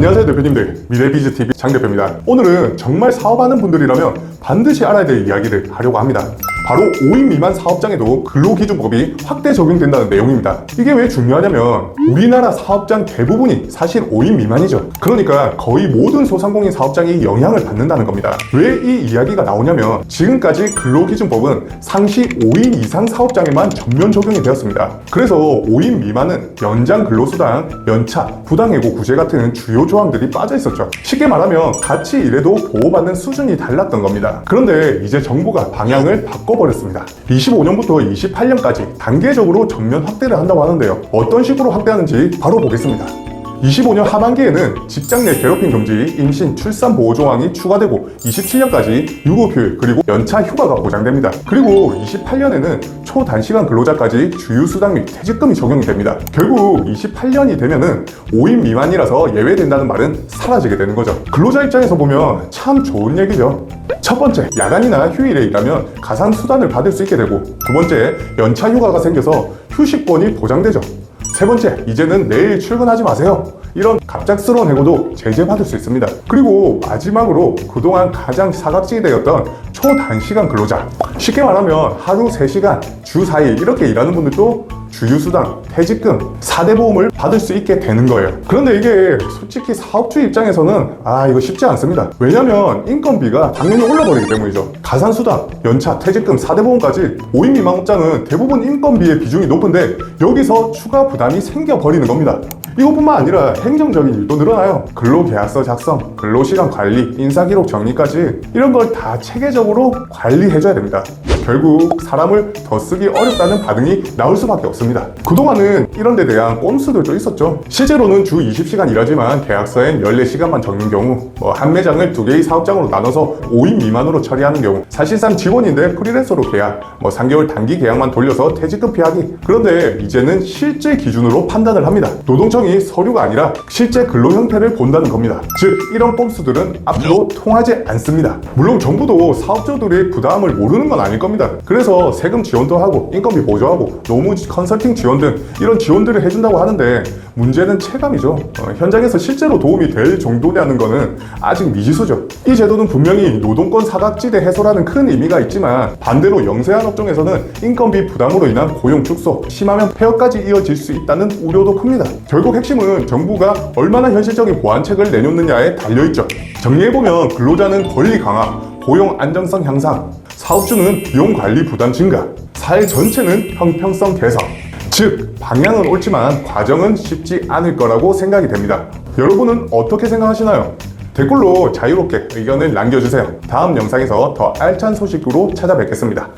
안녕하세요 대표님들 미래비즈TV 장 대표입니다. 오늘은 정말 사업하는 분들이라면 반드시 알아야 될 이야기를 하려고 합니다 바로 5인 미만 사업장에도 근로기준법이 확대 적용된다는 내용입니다 이게 왜 중요하냐면 우리나라 사업장 대부분이 사실 5인 미만이죠 그러니까 거의 모든 소상공인 사업장이 영향을 받는다는 겁니다 왜 이 이야기가 나오냐면 지금까지 근로기준법은 상시 5인 이상 사업장에만 전면 적용이 되었습니다 그래서 5인 미만은 연장 근로수당, 연차, 부당해고 구제 같은 주요 조항들이 빠져 있었죠. 쉽게 말하면 같이 일해도 보호받는 수준이 달랐던 겁니다. 그런데 이제 정부가 방향을 바꿔 버렸습니다. 25년부터 28년까지 단계적으로 전면 확대를 한다고 하는데요. 어떤 식으로 확대하는지 바로 보겠습니다. 25년 하반기에는 직장 내 괴롭힘 금지, 임신, 출산 보호 조항이 추가되고 27년까지 유급휴일 그리고 연차 휴가가 보장됩니다. 그리고 28년에는 초단시간 근로자까지 주휴수당 및 퇴직금이 적용이 됩니다. 결국 28년이 되면은 5인 미만이라서 예외된다는 말은 사라지게 되는 거죠. 근로자 입장에서 보면 참 좋은 얘기죠. 첫 번째, 야간이나 휴일에 일하면 가산 수단을 받을 수 있게 되고 두 번째, 연차 휴가가 생겨서 휴식권이 보장되죠. 세 번째, 이제는 내일 출근하지 마세요. 이런 갑작스러운 해고도 제재받을 수 있습니다. 그리고 마지막으로 그동안 가장 사각지대였던 초단시간 근로자. 쉽게 말하면 하루 3시간, 주 4일 이렇게 일하는 분들도 주휴수당, 퇴직금, 4대 보험을 받을 수 있게 되는 거예요. 그런데 이게 솔직히 사업주 입장에서는 아 이거 쉽지 않습니다. 왜냐면 인건비가 당연히 올라버리기 때문이죠. 가산수당, 연차, 퇴직금, 4대 보험까지 5인 미만 업장은 대부분 인건비의 비중이 높은데 여기서 추가 부담이 생겨버리는 겁니다. 이것뿐만 아니라 행정적인 일도 늘어나요. 근로계약서 작성, 근로시간 관리, 인사기록 정리까지 이런 걸 다 체계적으로 관리해줘야 됩니다. 결국 사람을 더 쓰기 어렵다는 반응이 나올 수밖에 없습니다. 그동안은 이런 데 대한 꼼수들도 있었죠. 실제로는 주 20시간 일하지만 계약서엔 14시간만 적는 경우, 뭐 한 매장을 두 개의 사업장으로 나눠서 5인 미만으로 처리하는 경우, 사실상 직원인데 프리랜서로 계약, 뭐 3개월 단기 계약만 돌려서 퇴직금 피하기. 그런데 이제는 실제 기준으로 판단을 합니다. 노동청이 서류가 아니라 실제 근로 형태를 본다는 겁니다. 즉, 이런 꼼수들은 앞으로 통하지 않습니다. 물론 정부도 사업주들의 부담을 모르는 건 아닐 겁니다. 그래서 세금 지원도 하고 인건비 보조하고 노무 컨설팅 지원 등 이런 지원들을 해준다고 하는데 문제는 체감이죠. 어, 현장에서 실제로 도움이 될 정도냐는 거는 아직 미지수죠. 이 제도는 분명히 노동권 사각지대 해소라는 큰 의미가 있지만 반대로 영세한 업종에서는 인건비 부담으로 인한 고용 축소, 심하면 폐업까지 이어질 수 있다는 우려도 큽니다. 결국 핵심은 정부가 얼마나 현실적인 보완책을 내놓느냐에 달려있죠. 정리해보면 근로자는 권리 강화, 고용 안정성 향상, 사업주는 비용 관리 부담 증가, 사회 전체는 형평성 개선. 즉, 방향은 옳지만 과정은 쉽지 않을 거라고 생각이 됩니다. 여러분은 어떻게 생각하시나요? 댓글로 자유롭게 의견을 남겨주세요. 다음 영상에서 더 알찬 소식으로 찾아뵙겠습니다.